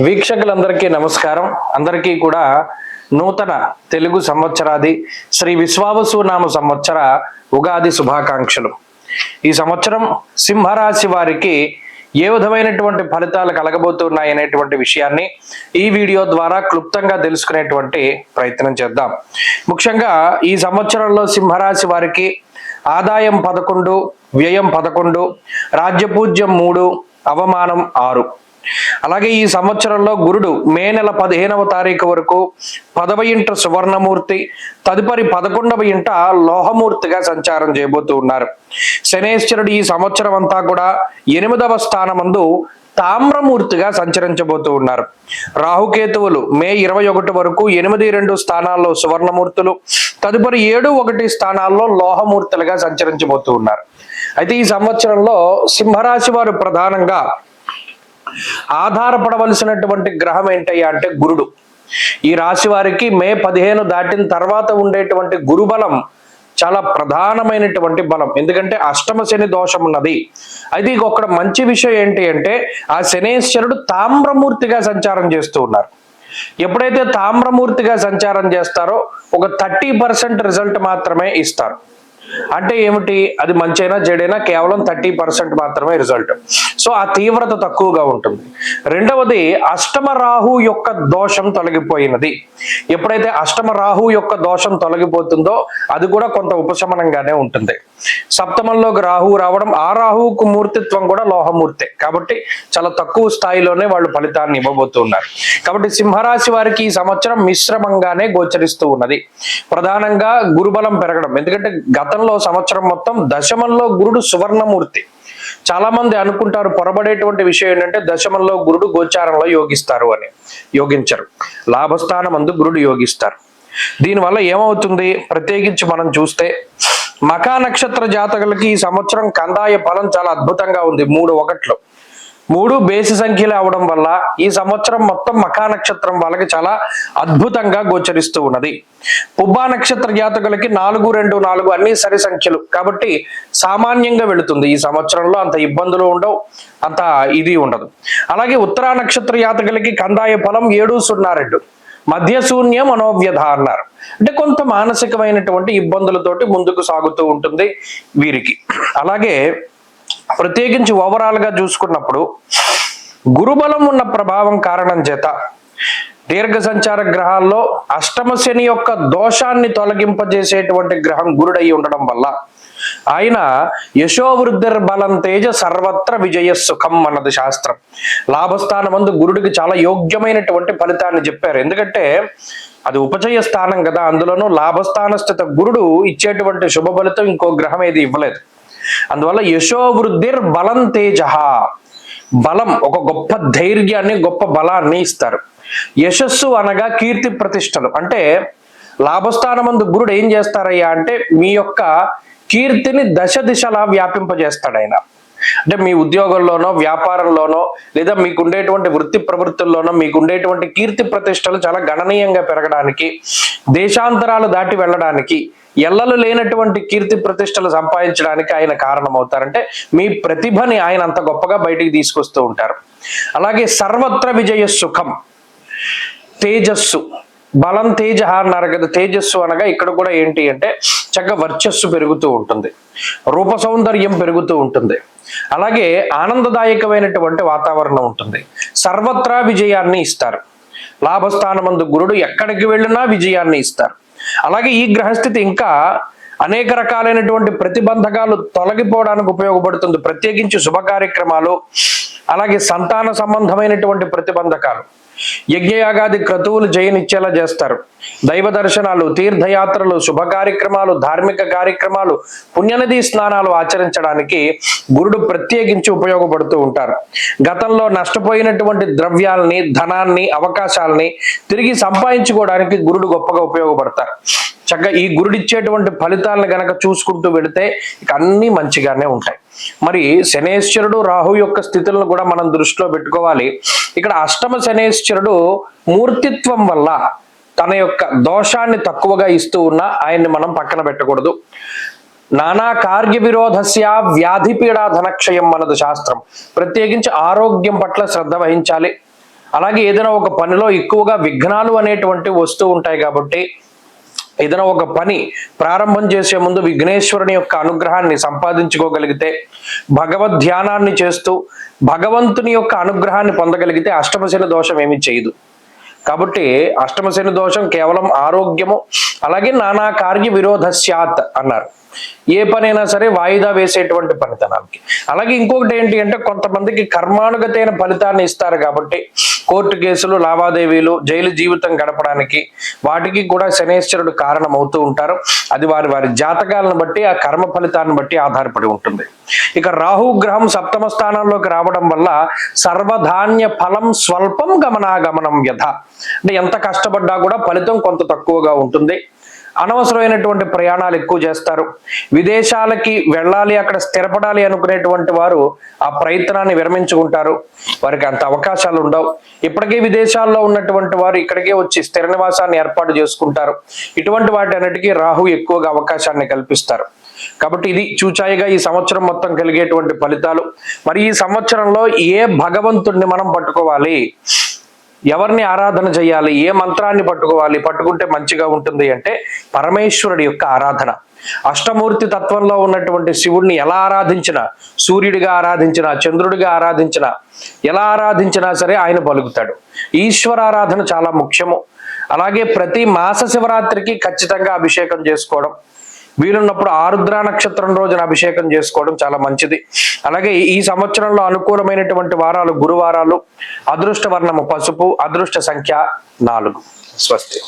వీక్షకులందరికీ నమస్కారం. అందరికీ కూడా నూతన తెలుగు సంవత్సరాది శ్రీ విశ్వావసు నామ సంవత్సర ఉగాది శుభాకాంక్షలు. ఈ సంవత్సరం సింహరాశి వారికి ఏ విధమైనటువంటి ఫలితాలు కలగబోతున్నాయి అనేటువంటి విషయాన్ని ఈ వీడియో ద్వారా క్లుప్తంగా తెలుసుకునేటువంటి ప్రయత్నం చేద్దాం. ముఖ్యంగా ఈ సంవత్సరంలో సింహరాశి వారికి ఆదాయం పదకొండు వ్యయం పదకొండు రాజ్యపూజ్యం మూడు అవమానం ఆరు. అలాగే ఈ సంవత్సరంలో గురుడు మే నెల పదిహేనవ తారీఖు వరకు పదవ ఇంట సువర్ణమూర్తి తదుపరి పదకొండవ ఇంట లోహమూర్తిగా సంచారం చేయబోతూ ఉన్నారు. శనేశ్వరుడు ఈ సంవత్సరం అంతా కూడా ఎనిమిదవ స్థానమందు తామ్రమూర్తిగా సంచరించబోతూ ఉన్నారు. రాహుకేతువులు మే ఇరవై ఒకటి వరకు ఎనిమిది రెండు స్థానాల్లో సువర్ణమూర్తులు తదుపరి ఏడు ఒకటి స్థానాల్లో లోహమూర్తులుగా సంచరించబోతూ ఉన్నారు. అయితే ఈ సంవత్సరంలో సింహరాశి వారు ప్రధానంగా ఆధారపడవలసినటువంటి గ్రహం ఏంటయ్యా అంటే గురుడు. ఈ రాశి వారికి మే పదిహేను దాటిన తర్వాత ఉండేటువంటి గురుబలం చాలా ప్రధానమైనటువంటి బలం. ఎందుకంటే అష్టమ శని దోషం ఉన్నది. అయితే ఇంకొక మంచి విషయం ఏంటి అంటే ఆ శనేశ్వరుడు తామ్రమూర్తిగా సంచారం చేస్తూ ఉన్నారు. ఎప్పుడైతే తామ్రమూర్తిగా సంచారం చేస్తారో ఒక థర్టీ పర్సెంట్ రిజల్ట్ మాత్రమే ఇస్తారు. అంటే ఏమిటి? అది మంచైనా చెడైనా కేవలం థర్టీ పర్సెంట్ మాత్రమే రిజల్ట్. సో ఆ తీవ్రత తక్కువగా ఉంటుంది. రెండవది అష్టమ రాహు యొక్క దోషం తొలగిపోయినది. ఎప్పుడైతే అష్టమ రాహు యొక్క దోషం తొలగిపోతుందో అది కూడా కొంత ఉపశమనంగానే ఉంటుంది. సప్తమంలోకి రాహు రావడం ఆ రాహువుకు మూర్తిత్వం కూడా లోహమూర్తే. కాబట్టి చాలా తక్కువ స్థాయిలోనే వాళ్ళు ఫలితాన్ని ఇవ్వబోతున్నారు కాబట్టి సింహరాశి వారికి ఈ సంవత్సరం మిశ్రమంగానే గోచరిస్తూ ఉన్నది. ప్రధానంగా గురుబలం పెరగడం. ఎందుకంటే గతంలో సంవత్సరం మొత్తం దశమంలో గురుడు సువర్ణమూర్తి. చాలా మంది అనుకుంటారు పొరబడేటువంటి విషయం ఏంటంటే దశమంలో గురుడు గోచారంలో యోగిస్తారు అని. యోగించరు. లాభస్థానం అందు గురుడు యోగిస్తారు. దీనివల్ల ఏమవుతుంది? ప్రత్యేకించి మనం చూస్తే మకా నక్షత్ర జాతకులకి ఈ సంవత్సరం కందాయ ఫలం చాలా అద్భుతంగా ఉంది. మూడు ఒకట్లో. మూడు బేసి సంఖ్యలు అవడం వల్ల ఈ సంవత్సరం మొత్తం మకా నక్షత్రం వాళ్ళకి చాలా అద్భుతంగా గోచరిస్తూ ఉన్నది. పుబ్బా నక్షత్ర జాతకులకి నాలుగు రెండు నాలుగు అన్ని సరి సంఖ్యలు. కాబట్టి సామాన్యంగా వెళుతుంది. ఈ సంవత్సరంలో అంత ఇబ్బందులు ఉండవు. అంత ఇది ఉండదు. అలాగే ఉత్తరా నక్షత్ర జాతకులకి కందాయ ఫలం ఏడు సున్నా రెండు. మధ్య శూన్య మనోవ్యధ అన్నారు. అంటే కొంత మానసికమైనటువంటి ఇబ్బందులతోటి ముందుకు సాగుతూ ఉంటుంది వీరికి. అలాగే ప్రత్యేకించి ఓవరాల్గా చూసుకున్నప్పుడు గురుబలం ఉన్న ప్రభావం కారణం చేత దీర్ఘ సంచార గ్రహాల్లో అష్టమ శని యొక్క దోషాన్ని తొలగింపజేసేటువంటి గ్రహం గురుడై ఉండడం వల్ల ఆయన యశోవృద్ధిర్ బలం తేజ సర్వత్ర విజయ సుఖం అన్నది శాస్త్రం. లాభస్థానమందు గురుడికి చాలా యోగ్యమైనటువంటి ఫలితాన్ని చెప్పారు. ఎందుకంటే అది ఉపచయ స్థానం కదా. అందులోనూ లాభస్థాన స్థిత గురుడు ఇచ్చేటువంటి శుభ ఫలితం ఇంకో గ్రహం ఏది ఇవ్వలేదు. అందువల్ల యశోవృద్ధిర్ బలం తేజ. బలం ఒక గొప్ప ధైర్యాన్ని గొప్ప బలాన్ని ఇస్తారు. యశస్సు అనగా కీర్తి ప్రతిష్టలు. అంటే లాభస్థానమందు గురుడు ఏం చేస్తారయ్యా అంటే మీ యొక్క కీర్తిని దశ దిశలా వ్యాపింపజేస్తాడు ఆయన అంటే మీ ఉద్యోగంలోనో వ్యాపారంలోనో లేదా మీకు ఉండేటువంటి వృత్తి ప్రవృత్తుల్లోనో మీకు ఉండేటువంటి కీర్తి ప్రతిష్టలు చాలా గణనీయంగా పెరగడానికి దేశాంతరాలు దాటి వెళ్ళడానికి ఎల్లలు లేనటువంటి కీర్తి ప్రతిష్టలు సంపాదించడానికి ఆయన కారణమవుతారంటే మీ ప్రతిభని ఆయన అంత గొప్పగా బయటికి తీసుకొస్తూ ఉంటారు. అలాగే సర్వత్ర విజయ సుఖం తేజస్సు బలం తేజ అన్నారు కదా తేజస్సు అనగా ఇక్కడ కూడా ఏంటి అంటే చక్కగా వర్చస్సు పెరుగుతూ ఉంటుంది రూప సౌందర్యం పెరుగుతూ ఉంటుంది. అలాగే ఆనందదాయకమైనటువంటి వాతావరణం ఉంటుంది. సర్వత్రా విజయాన్ని ఇస్తారు. లాభస్థానమందు గురుడు ఎక్కడికి వెళ్ళినా విజయాన్ని ఇస్తారు. అలాగే ఈ గ్రహస్థితి ఇంకా అనేక రకాలైనటువంటి ప్రతిబంధకాలు తొలగిపోవడానికి ఉపయోగపడుతుంది. ప్రత్యేకించి శుభ కార్యక్రమాలు అలాగే సంతాన సంబంధమైనటువంటి ప్రతిబంధకాలు. యజ్ఞయాగాది క్రతువులు జయనిచ్చేలా చేస్తారు. దైవ దర్శనాలు తీర్థయాత్రలు శుభ కార్యక్రమాలు ధార్మిక కార్యక్రమాలు పుణ్యనది స్నానాలు ఆచరించడానికి గురుడు ప్రత్యేకించి ఉపయోగపడుతూ ఉంటారు. గతంలో నష్టపోయినటువంటి ద్రవ్యాల్ని ధనాన్ని అవకాశాలని తిరిగి సంపాదించుకోవడానికి గురుడు గొప్పగా ఉపయోగపడతారు. చక్కగా ఈ గురుడిచ్చేటువంటి ఫలితాలను గనక చూసుకుంటూ వెళితే ఇక అన్ని మంచిగానే ఉంటాయి. మరి శనేశ్వరుడు రాహు యొక్క స్థితులను కూడా మనం దృష్టిలో పెట్టుకోవాలి. ఇక్కడ అష్టమ శనేశ్వరుడు మూర్తిత్వం వల్ల తన యొక్క దోషాన్ని తక్కువగా ఇస్తూ ఉన్నా ఆయన్ని మనం పక్కన పెట్టకూడదు. నానా కార్య విరోధస్య వ్యాధి పీడా ధనక్షయం అన్నది శాస్త్రం. ప్రత్యేకించి ఆరోగ్యం పట్ల శ్రద్ధ వహించాలి. అలాగే ఏదైనా ఒక పనిలో ఎక్కువగా విఘ్నాలు అనేటువంటివి వస్తూ ఉంటాయి కాబట్టి ఏదైనా ఒక పని ప్రారంభం చేసే ముందు విఘ్నేశ్వరుని యొక్క అనుగ్రహాన్ని సంపాదించుకోగలిగితే భగవద్ ధ్యానాన్ని చేస్తూ భగవంతుని యొక్క అనుగ్రహాన్ని పొందగలిగితే అష్టమశని దోషం ఏమీ చేయదు. కాబట్టి అష్టమశని దోషం కేవలం ఆరోగ్యము అలాగే నానా కార్య విరోధస్యాత్ అన్నారు. ఏ పనైనా సరే వాయిదా వేసేటువంటి పనితనానికి. అలాగే ఇంకొకటి ఏంటి అంటే కొంతమందికి కర్మానుగతైన ఫలితాన్ని ఇస్తారు కాబట్టి కోర్టు కేసులు లావాదేవీలు జైలు జీవితం గడపడానికి వాటికి కూడా శనేశ్వరుడు కారణం అవుతూ ఉంటారు. అది వారి వారి జాతకాలను బట్టి ఆ కర్మ ఫలితాన్ని బట్టి ఆధారపడి ఉంటుంది. ఇక రాహు గ్రహం సప్తమ స్థానంలోకి రావడం వల్ల సర్వధాన్య ఫలం స్వల్పం గమనాగమనం యథ. అంటే ఎంత కష్టపడ్డా కూడా ఫలితం కొంత తక్కువగా ఉంటుంది. అనవసరమైనటువంటి ప్రయాణాలు ఎక్కువ చేస్తారు. విదేశాలకి వెళ్ళాలి అక్కడ స్థిరపడాలి అనుకునేటువంటి వారు ఆ ప్రయత్నాన్ని విరమించుకుంటారు. వారికి అంత అవకాశాలు ఉండవు. ఇప్పటికే విదేశాల్లో ఉన్నటువంటి వారు ఇక్కడికే వచ్చి స్థిర నివాసాన్ని ఏర్పాటు చేసుకుంటారు. ఇటువంటి వాటి అన్నిటికీ రాహు ఎక్కువగా అవకాశాన్ని కల్పిస్తారు. కాబట్టి ఇది చూచాయిగా ఈ సంవత్సరం మొత్తం కలిగేటువంటి ఫలితాలు. మరి ఈ సంవత్సరంలో ఏ భగవంతుణ్ణి మనం పట్టుకోవాలి? ఎవరిని ఆరాధన చేయాలి? ఏ మంత్రాన్ని పట్టుకోవాలి? పట్టుకుంటే మంచిగా ఉంటుంది అంటే పరమేశ్వరుడి యొక్క ఆరాధన. అష్టమూర్తి తత్వంలో ఉన్నటువంటి శివుడిని ఎలా ఆరాధించినా సూర్యుడిగా ఆరాధించినా చంద్రుడిగా ఆరాధించినా ఎలా ఆరాధించినా సరే ఆయన పలుకుతాడు. ఈశ్వరారాధన చాలా ముఖ్యము. అలాగే ప్రతి మాస శివరాత్రికి ఖచ్చితంగా అభిషేకం చేసుకోవడం వీలున్నప్పుడు ఆరుద్ర నక్షత్రం రోజున అభిషేకం చేసుకోవడం చాలా మంచిది. అలాగే ఈ సంవత్సరంలో అనుకూలమైనటువంటి వారాలు గురువారాలు అదృష్ట వర్ణము పసుపు అదృష్ట సంఖ్య నాలుగు. స్వస్తి.